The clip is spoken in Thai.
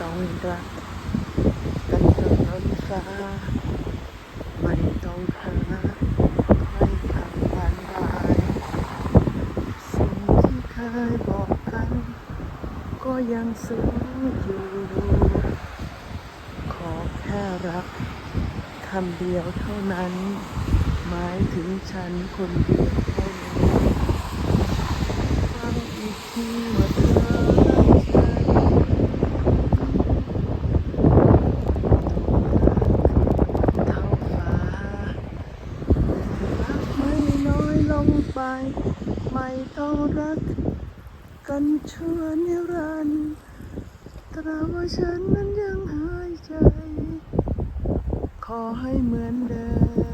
ต้องรักกันจนล้นฟ้าไม่ต้องหาใครทำผ่านรายสิ่งที่เคยบอกกัน ก็ยังซึ้งอยู่ ขอแค่รักคำเดียวเท่านั้น หมายถึงฉันคนเดียวเท่านั้นฟังอีกทีว่าเธอรักฉันเท่าฟ้ารักไม่น้อยายไม่ต้องรัก กันชั่วนิรันดร์ตราว่าฉันนั้นยังหายใจ ขอให้เหมือนเดิม